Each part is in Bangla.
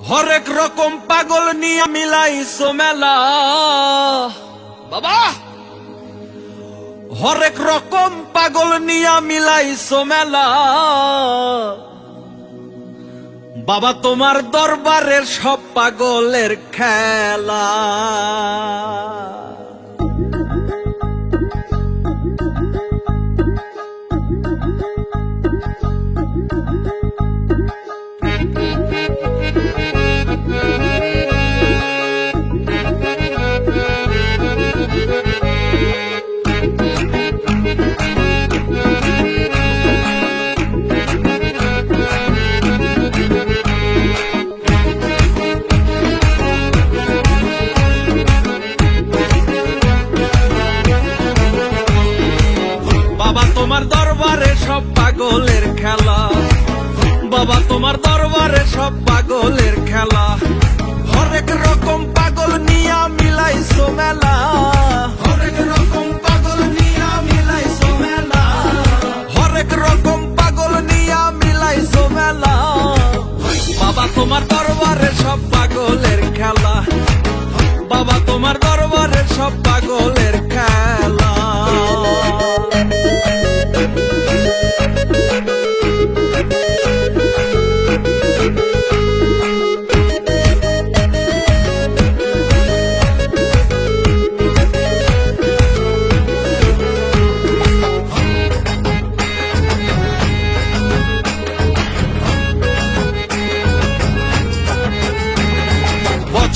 হরেক রকম পাগল নিয়ে মিলাইছো মেলা। বাবা! হরেক রকম পাগল নিয়ে মিলাইছো মেলা। বাবা, তোমার দরবারের সব পাগলের খেলা। সব পাগলের খেলা। বাবা, তোমার দরবারে সব পাগলের খেলা। হরেক রকম পাগল নিয়া মিলাইছো মেলা। হরেক রকম পাগল নিয়া মিলাইছো মেলা। হরেক রকম পাগল নিয়া মিলাইছো মেলা। বাবা, তোমার দরবারে সব পাগলের খেলা। বাবা, তোমার দরবারে সব পাগলের খেলা।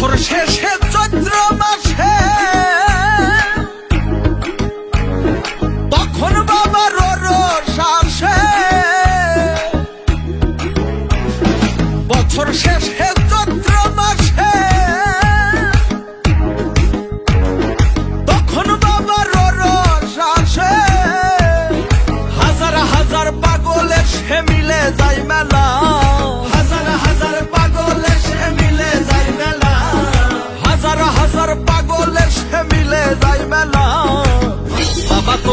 বছর শেষে চৈত্র মাসে তখন বাবার শ্বাসে বছর শেষে চৈত্র মাসে তখন বাবার শ্বাসে হাজার হাজার পাগলে সে মিলে যায় মেলা। হাজার হাজার পাগলে সে মিলে যায়